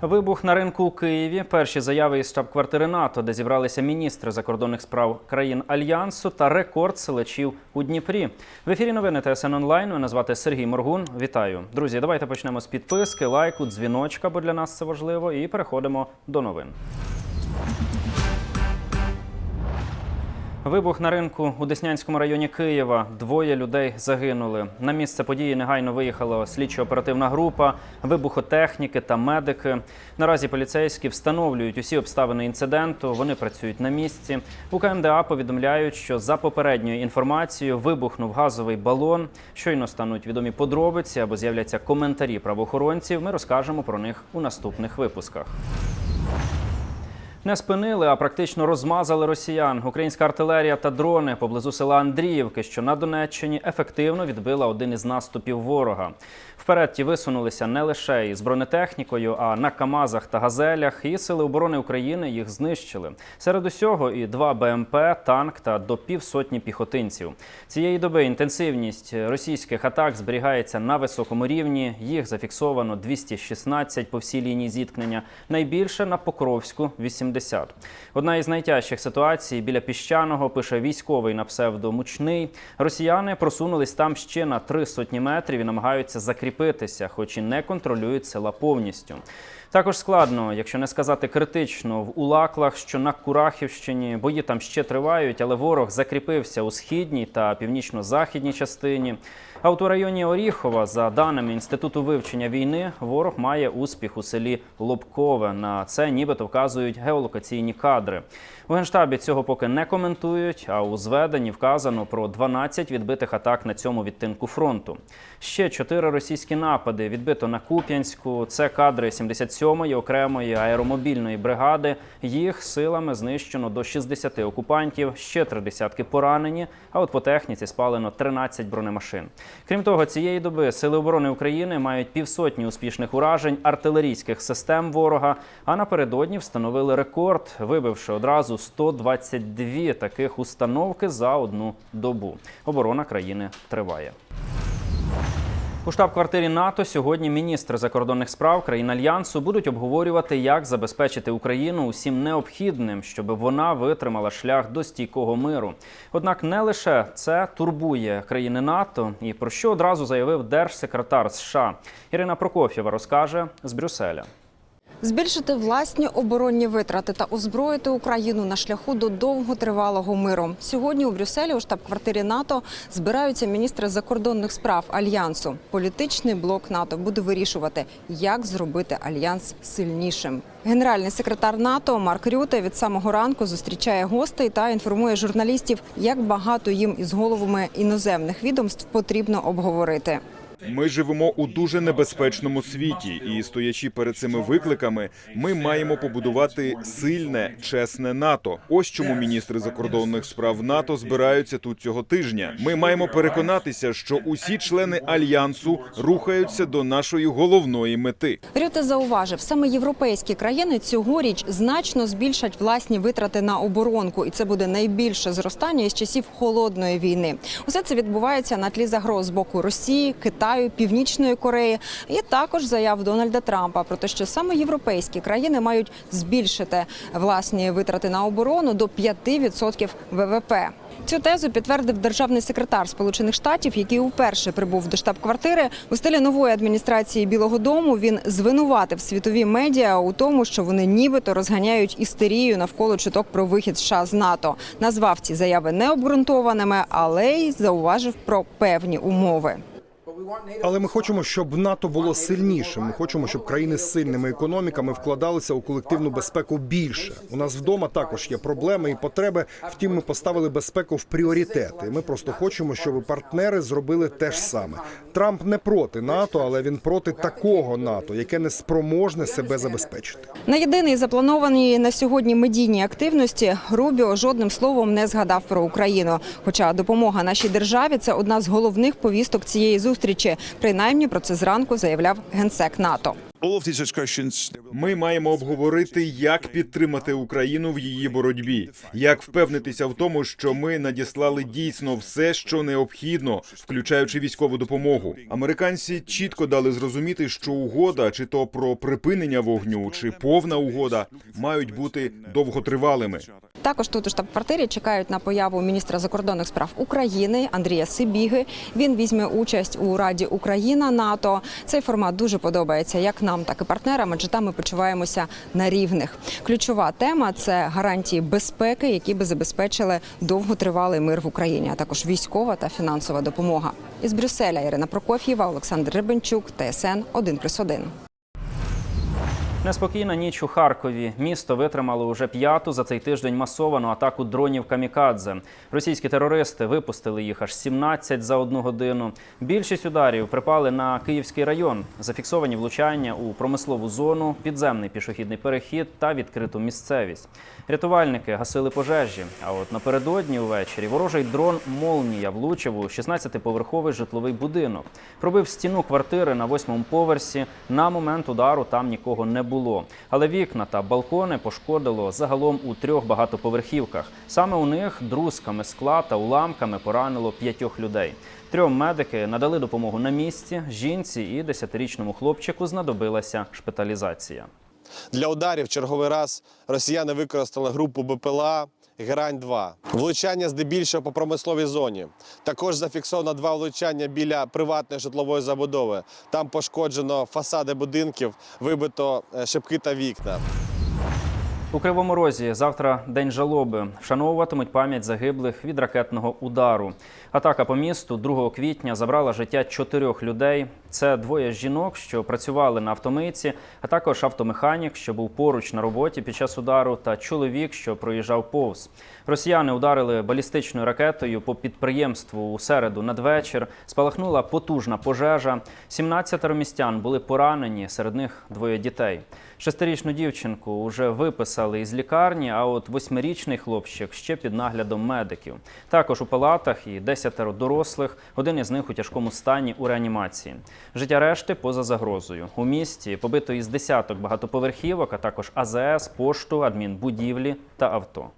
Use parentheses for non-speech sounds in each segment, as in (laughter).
Вибух на ринку у Києві. Перші заяви із штаб-квартири НАТО, де зібралися міністри закордонних справ країн Альянсу та рекорд селечів у Дніпрі. В ефірі новини ТСН онлайн. Мене звати Сергій Моргун. Вітаю, друзі. Давайте почнемо з підписки, лайку, дзвіночка, бо для нас це важливо. І переходимо до новин. Вибух на ринку у Деснянському районі Києва. Двоє людей загинули. На місце події негайно виїхала слідчо-оперативна група, вибухотехніки та медики. Наразі поліцейські встановлюють усі обставини інциденту. Вони працюють на місці. У КМДА повідомляють, що за попередньою інформацією вибухнув газовий балон. Щойно стануть відомі подробиці або з'являться коментарі правоохоронців. Ми розкажемо про них у наступних випусках. Не спинили, а практично розмазали росіян. Українська артилерія та дрони поблизу села Андріївки, що на Донеччині, ефективно відбила один із наступів ворога. Вперед ті висунулися не лише із бронетехнікою, а на Камазах та газелях. І сили оборони України їх знищили. Серед усього і два БМП, танк та до півсотні піхотинців. Цієї доби інтенсивність російських атак зберігається на високому рівні. Їх зафіксовано 216 по всій лінії зіткнення. Найбільше на Покровську 80. Одна із найтяжчих ситуацій біля піщаного пише військовий на псевдо Мучний. Росіяни просунулись там ще на три сотні метрів і намагаються закріпитися, хоч і не контролюють села повністю. Також складно, якщо не сказати критично, в Улаклах, що на Курахівщині бої там ще тривають, але ворог закріпився у східній та північно-західній частині. А от у районі Оріхова, за даними інституту вивчення війни, ворог має успіх у селі Лобкове. На це нібито вказують геолокаційні кадри. У генштабі цього поки не коментують. А у зведенні вказано про 12 відбитих атак на цьому відтинку фронту. Ще чотири російські напади відбито на Куп'янську. Це кадри 77-ї окремої аеромобільної бригади. Їх силами знищено до 60 окупантів. Ще три десятки поранені. А от по техніці спалено 13 бронемашин. Крім того, цієї доби сили оборони України мають півсотні успішних уражень артилерійських систем ворога. А напередодні встановили рекорд, вибивши одразу 122 таких установки за одну добу. Оборона країни триває. У штаб-квартирі НАТО сьогодні міністри закордонних справ країн альянсу будуть обговорювати, як забезпечити Україну усім необхідним, щоб вона витримала шлях до стійкого миру. Однак не лише це турбує країни НАТО, і про що одразу заявив держсекретар США Ірина Прокоф'єва розкаже з Брюсселя. Збільшити власні оборонні витрати та озброїти Україну на шляху до довготривалого миру. Сьогодні у Брюсселі у штаб-квартирі НАТО збираються міністри закордонних справ альянсу. Політичний блок НАТО буде вирішувати, як зробити альянс сильнішим. Генеральний секретар НАТО Марк Рюте від самого ранку зустрічає гостей та інформує журналістів, як багато їм із головами іноземних відомств потрібно обговорити. Ми живемо у дуже небезпечному світі, і стоячи перед цими викликами, ми маємо побудувати сильне, чесне НАТО. Ось чому міністри закордонних справ НАТО збираються тут цього тижня. Ми маємо переконатися, що усі члени альянсу рухаються до нашої головної мети. Рюте зауважив, саме європейські країни цьогоріч значно збільшать власні витрати на оборонку, і це буде найбільше зростання із часів холодної війни. Усе це відбувається на тлі загроз з боку Росії, Китаю, Північної Кореї і також заяв Дональда Трампа про те, що саме європейські країни мають збільшити власні витрати на оборону до 5% ВВП. Цю тезу підтвердив державний секретар Сполучених Штатів, який уперше прибув до штаб-квартири у стилі нової адміністрації Білого Дому. Він звинуватив світові медіа у тому, що вони нібито розганяють істерію навколо чуток про вихід США з НАТО. Назвав ці заяви необґрунтованими, але й зауважив про певні умови. Але ми хочемо, щоб НАТО було сильнішим. Ми хочемо, щоб країни з сильними економіками вкладалися у колективну безпеку більше. У нас вдома також є проблеми і потреби. Втім, ми поставили безпеку в пріоритети. Ми просто хочемо, щоб партнери зробили те ж саме. Трамп не проти НАТО, але він проти такого НАТО, яке не спроможне себе забезпечити. На єдиний запланованій на сьогодні медійній активності Рубіо жодним словом не згадав про Україну. Хоча допомога нашій державі це одна з головних повісток цієї зустрічі. Принаймні про це зранку заявляв генсек НАТО. All of these discussions Ми маємо обговорити, як підтримати Україну в її боротьбі, як впевнитися в тому, що ми надіслали дійсно все, що необхідно, включаючи військову допомогу. Американці чітко дали зрозуміти, що угода, чи то про припинення вогню, чи повна угода, мають бути довготривалими. Також тут у штаб-квартирі чекають на появу міністра закордонних справ України Андрія Сибіги. Він візьме участь у Раді Україна НАТО. Цей формат дуже подобається як нам, так і партнерам, адже там ми почуваємося на рівних. Ключова тема це гарантії безпеки, які би забезпечили довготривалий мир в Україні, а також військова та фінансова допомога. Із Брюсселя Ірина Прокоф'єва, Олександр Рибенчук, ТСН 1+,1. Неспокійна ніч у Харкові. Місто витримало уже п'яту за цей тиждень масовану атаку дронів камікадзе. Російські терористи випустили їх аж 17 за одну годину. Більшість ударів припали на Київський район. Зафіксовані влучання у промислову зону, підземний пішохідний перехід та відкриту місцевість. Рятувальники гасили пожежі. А от напередодні увечері ворожий дрон Молнія влучив у 16-поверховий житловий будинок. Пробив стіну квартири на восьмому поверсі. На момент удару там нікого не було. Але вікна та балкони пошкодило загалом у трьох багатоповерхівках. Саме у них друзками скла та уламками поранило п'ятьох людей. Трьом медики надали допомогу на місці. Жінці і десятирічному хлопчику знадобилася шпиталізація. Для ударів черговий раз росіяни використали групу БПЛА Герань-2. Влучання здебільшого по промисловій зоні. Також зафіксовано два влучання біля приватної житлової забудови. Там пошкоджено фасади будинків, вибито е, шибки та вікна. У Кривому Розі завтра день жалоби. Вшановуватимуть пам'ять загиблих від ракетного удару. Атака по місту 2 квітня забрала життя чотирьох людей. Це двоє жінок, що працювали на автомийці, а також автомеханік, що був поруч на роботі під час удару, та чоловік, що проїжджав повз. Росіяни ударили балістичною ракетою по підприємству у середу надвечір. Спалахнула потужна пожежа. 17 містян були поранені, серед них двоє дітей. Шестирічну дівчинку вже виписали із лікарні, а от восьмирічний хлопчик ще під наглядом медиків. Також у палатах і десятеро дорослих. Один із них у тяжкому стані у реанімації. Життя решти поза загрозою. У місті побито із десяток багатоповерхівок, а також АЗС, пошту, адмінбудівлі та авто.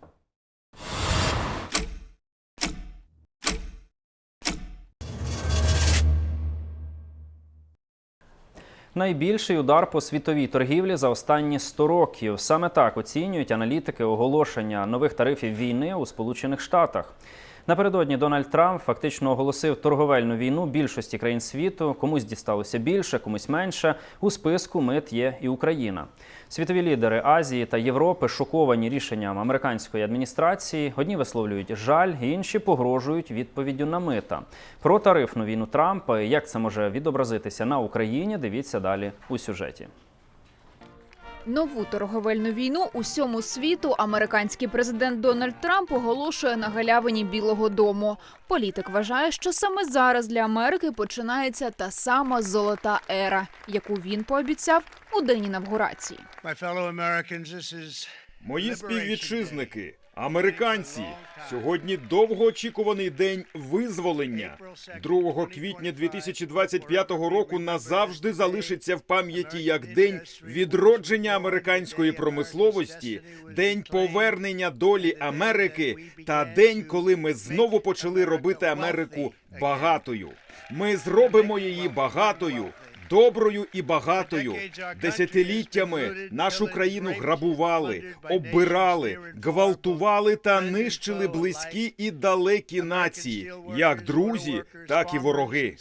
Найбільший удар по світовій торгівлі за останні 100 років. Саме так оцінюють аналітики оголошення нових тарифів війни у Сполучених Штатах. Напередодні Дональд Трамп фактично оголосив торговельну війну більшості країн світу. Комусь дісталося більше, комусь менше. У списку мит є і Україна. Світові лідери Азії та Європи шоковані рішенням американської адміністрації. Одні висловлюють жаль, інші погрожують відповіддю на мита. Про тарифну війну Трампа і як це може відобразитися на Україні. Дивіться далі у сюжеті. Нову торговельну війну усьому світу американський президент Дональд Трамп оголошує на галявині Білого Дому. Політик вважає, що саме зараз для Америки починається та сама золота ера, яку він пообіцяв у день інавгурації. Мої співвітчизники, американці, сьогодні довгоочікуваний день визволення. 2 квітня 2025 року назавжди залишиться в пам'яті як день відродження американської промисловості, день повернення долі Америки та день, коли ми знову почали робити Америку багатою. Ми зробимо її багатою. Доброю і багатою десятиліттями нашу країну грабували, оббирали, гвалтували та нищили близькі і далекі нації, як друзі, так і вороги.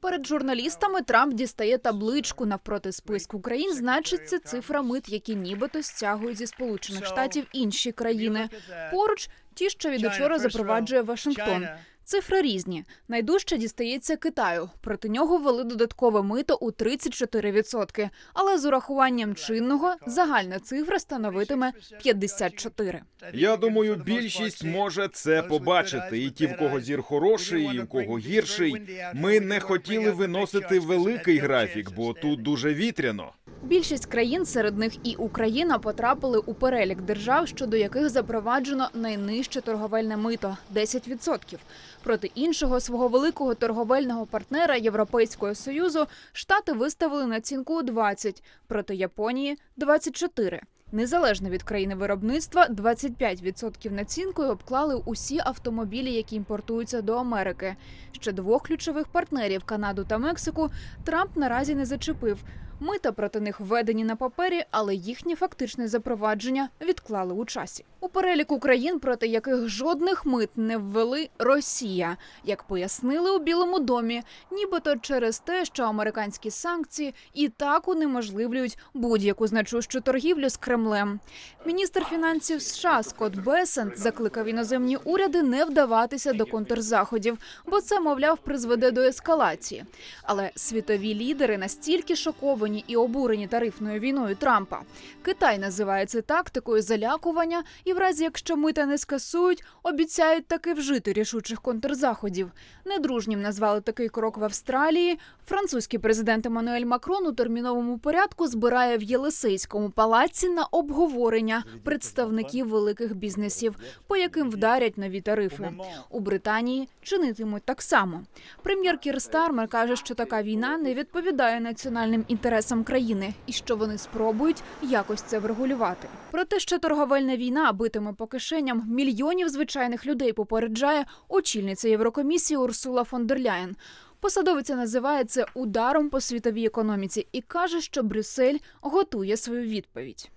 Перед журналістами Трамп дістає табличку навпроти списку країн. Значиться цифра мит, які нібито стягують зі сполучених штатів інші країни. Поруч ті, що від учора запроваджує Вашингтон. Цифри різні. Найдужче дістається Китаю. Проти нього ввели додаткове мито у 34%. Але з урахуванням чинного загальна цифра становитиме 54%. Я думаю, більшість може це побачити. І ті, в кого зір хороший, і в кого гірший. Ми не хотіли виносити великий графік, бо тут дуже вітряно. Більшість країн, серед них і Україна, потрапили у перелік держав, щодо яких запроваджено найнижче торговельне мито 10%. Проти іншого свого великого торговельного партнера Європейського союзу штати виставили націнку у 20, проти Японії 24. Незалежно від країни виробництва, 25% націнкою обклали усі автомобілі, які імпортуються до Америки. Ще двох ключових партнерів Канаду та Мексику Трамп наразі не зачепив. Мита проти них введені на папері, але їхнє фактичне запровадження відклали у часі. У переліку країн, проти яких жодних мит не ввели Росія, як пояснили у Білому домі, нібито через те, що американські санкції і так унеможливлюють будь-яку значущу торгівлю з Кремлем. Міністр фінансів США Скотт Бесент закликав іноземні уряди не вдаватися до контрзаходів, бо це, мовляв, призведе до ескалації. Але світові лідери настільки шоковані і обурені тарифною війною Трампа. Китай називає це тактикою залякування, і в разі, якщо мита не скасують, обіцяють таки вжити рішучих контрзаходів. Недружнім назвали такий крок в Австралії. Французький президент Еммануель Макрон у терміновому порядку збирає в Єлисейському палаці на обговорення представників великих бізнесів, по яким вдарять нові тарифи. У Британії чинитимуть так само. Прем'єр Кір Стармер каже, що така війна не відповідає національним інтересам країни і що вони спробують якось це врегулювати. Про те, що торговельна війна битиме по кишеням мільйонів звичайних людей, попереджає очільниця Єврокомісії Урсула фон дер Ляєн. Посадовиця називає це ударом по світовій економіці і каже, що Брюссель готує свою відповідь.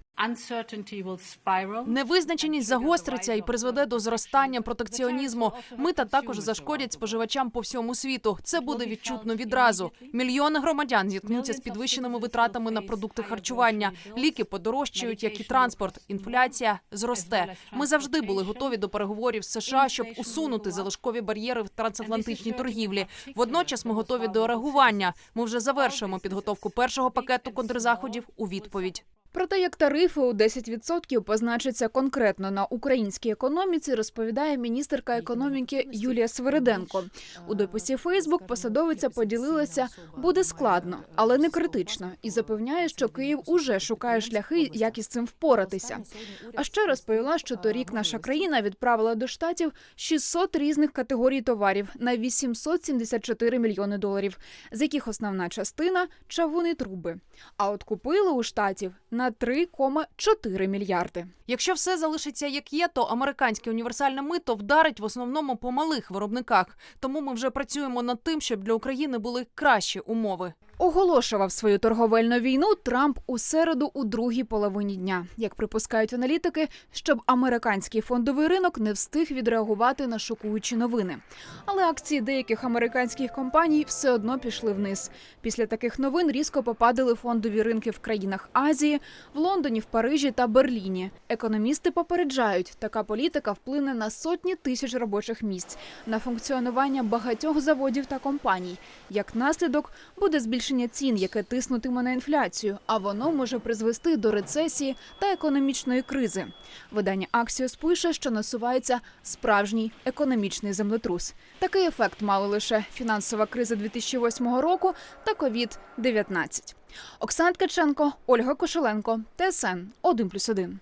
Невизначеність загостриться і призведе до зростання протекціонізму. Мита також зашкодять споживачам по всьому світу. Це буде відчутно відразу. Мільйони громадян зіткнуться з підвищеними витратами на продукти харчування. Ліки подорожчають, як і транспорт. Інфляція зросте. Ми завжди були готові до переговорів з США, щоб усунути залишкові бар'єри в трансатлантичній торгівлі. Водночас ми готові до реагування. Ми вже завершуємо підготовку першого пакету контрзаходів у відповідь. Про те, як тарифи у 10% позначаться конкретно на українській економіці, розповідає міністерка економіки Юлія Свериденко. У дописі Фейсбук посадовиця поділилася буде складно, але не критично, і запевняє, що Київ уже шукає шляхи, як із цим впоратися. А ще розповіла, що торік наша країна відправила до штатів 600 різних категорій товарів на 874 мільйони доларів, з яких основна частина чавуни труби. А от купили у штатів на 3,4 мільярди. Якщо все залишиться як є, то американське універсальне мито вдарить в основному по малих виробниках. Тому ми вже працюємо над тим, щоб для України були кращі умови. Оголошував свою торговельну війну Трамп у середу у другій половині дня. Як припускають аналітики, щоб американський фондовий ринок не встиг відреагувати на шокуючі новини. Але акції деяких американських компаній все одно пішли вниз. Після таких новин різко попадали фондові ринки в країнах Азії, в Лондоні, в Парижі та Берліні. Економісти попереджають, така політика вплине на сотні тисяч робочих місць, на функціонування багатьох заводів та компаній. Як наслідок буде збільшення цін, яке тиснутиме на інфляцію, а воно може призвести до рецесії та економічної кризи. Видання Axios пише, що насувається справжній економічний землетрус. Такий ефект мали лише фінансова криза 2008 року та COVID-19. Оксана Ткаченко, Ольга Кошеленко, ТСН 1+,1.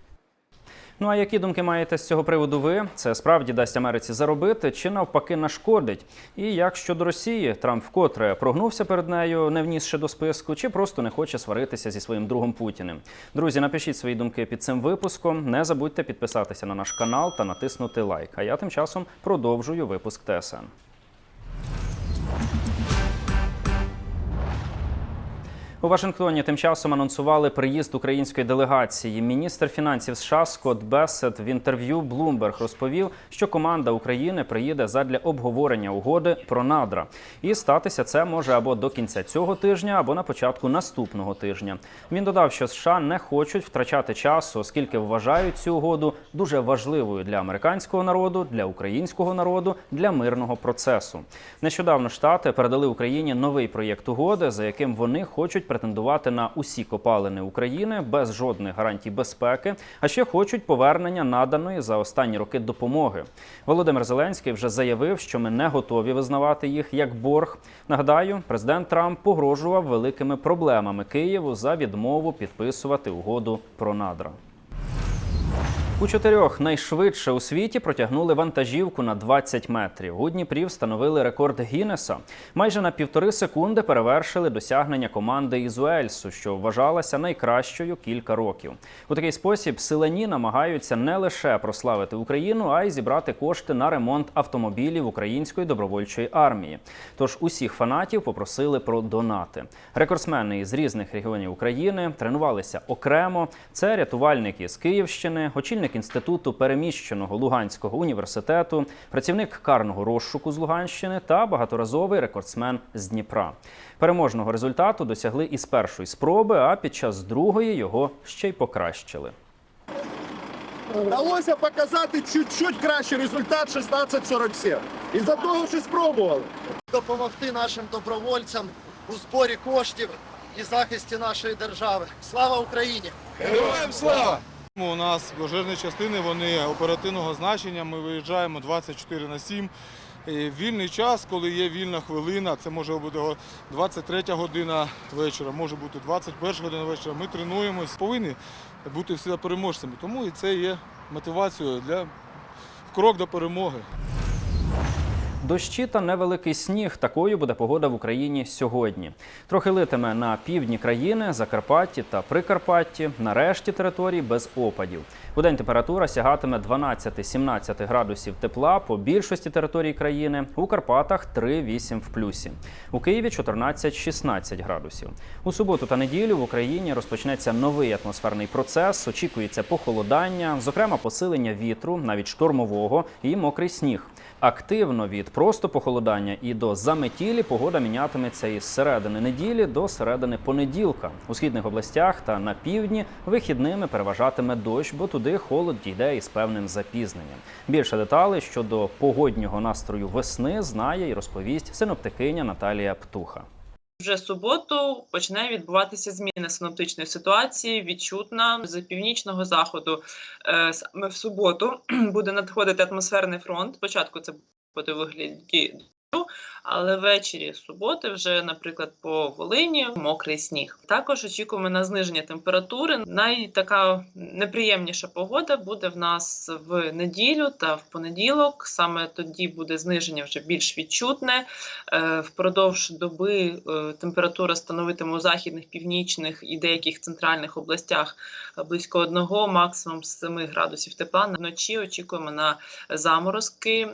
Ну а які думки маєте з цього приводу ви? Це справді дасть Америці заробити чи навпаки нашкодить? І як щодо Росії, Трамп вкотре прогнувся перед нею, не внісши до списку, чи просто не хоче сваритися зі своїм другом Путіним? Друзі, напишіть свої думки під цим випуском. Не забудьте підписатися на наш канал та натиснути лайк. А я тим часом продовжую випуск ТСН. У Вашингтоні тим часом анонсували приїзд української делегації. Міністр фінансів США Скотт Бесет в інтерв'ю Bloomberg розповів, що команда України приїде задля обговорення угоди про надра. І статися це може або до кінця цього тижня, або на початку наступного тижня. Він додав, що США не хочуть втрачати часу, оскільки вважають цю угоду дуже важливою для американського народу, для українського народу, для мирного процесу. Нещодавно штати передали Україні новий проєкт угоди, за яким вони хочуть претендувати на усі копалини України без жодних гарантій безпеки, а ще хочуть повернення наданої за останні роки допомоги. Володимир Зеленський вже заявив, що ми не готові визнавати їх як борг. Нагадаю, президент Трамп погрожував великими проблемами Києву за відмову підписувати угоду про надра. У чотирьох найшвидше у світі протягнули вантажівку на 20 метрів. У Дніпрі встановили рекорд Гіннеса. Майже на півтори секунди перевершили досягнення команди із Уельсу, що вважалася найкращою кілька років. У такий спосіб силані намагаються не лише прославити Україну, а й зібрати кошти на ремонт автомобілів української добровольчої армії. Тож усіх фанатів попросили про донати. Рекордсмени із різних регіонів України тренувалися окремо. Це рятувальники з Київщини, очільник інституту переміщеного Луганського університету, працівник карного розшуку з Луганщини та багаторазовий рекордсмен з Дніпра. Переможного результату досягли із першої спроби, а під час другої його ще й покращили. Вдалося показати чуть-чуть кращий результат 16.47. І за того, що спробували. Допомогти нашим добровольцям у зборі коштів і захисті нашої держави. Слава Україні! Героям слава! У нас пожежні частини вони оперативного значення. Ми виїжджаємо 24 на 7. Вільний час, коли є вільна хвилина, це може бути 23 година вечора, може бути 21 година вечора. Ми тренуємось, повинні бути всі переможцями. Тому і це є мотивацією для крок до перемоги. Дощі та невеликий сніг. Такою буде погода в Україні сьогодні. Трохи литиме на півдні країни, Закарпатті та Прикарпатті. На решті територій без опадів. У день температура сягатиме 12-17 градусів тепла по більшості територій країни. У Карпатах 3-8 в плюсі. У Києві 14-16 градусів. У суботу та неділю в Україні розпочнеться новий атмосферний процес. Очікується похолодання, зокрема посилення вітру, навіть штормового і мокрий сніг. Активно від просто похолодання і до заметілі погода мінятиметься із середини неділі до середини понеділка. У східних областях та на півдні вихідними переважатиме дощ, бо туди холод дійде із певним запізненням. Більше деталей щодо погоднього настрою весни знає і розповість синоптикиня Наталія Птуха. Вже суботу почне відбуватися зміна синоптичної ситуації, відчутна з північного заходу. Е, Саме в суботу (clears throat) буде надходити атмосферний фронт. Спочатку це буде вигляді але ввечері суботи вже, наприклад, по Волині мокрий сніг. Також очікуємо на зниження температури. Найтака неприємніша погода буде в нас в неділю та в понеділок. Саме тоді буде зниження вже більш відчутне. Е, Впродовж доби е, температура становитиме у західних, північних і деяких центральних областях близько 1, максимум 7 градусів тепла. Вночі очікуємо на заморозки.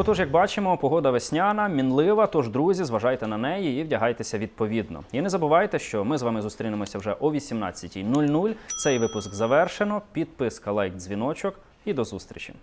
Отож, як бачимо, погода весняна, мінлива. Тож, друзі, зважайте на неї і вдягайтеся відповідно. І не забувайте, що ми з вами зустрінемося вже о 18.00. Цей випуск завершено. Підписка, лайк, дзвіночок і до зустрічі.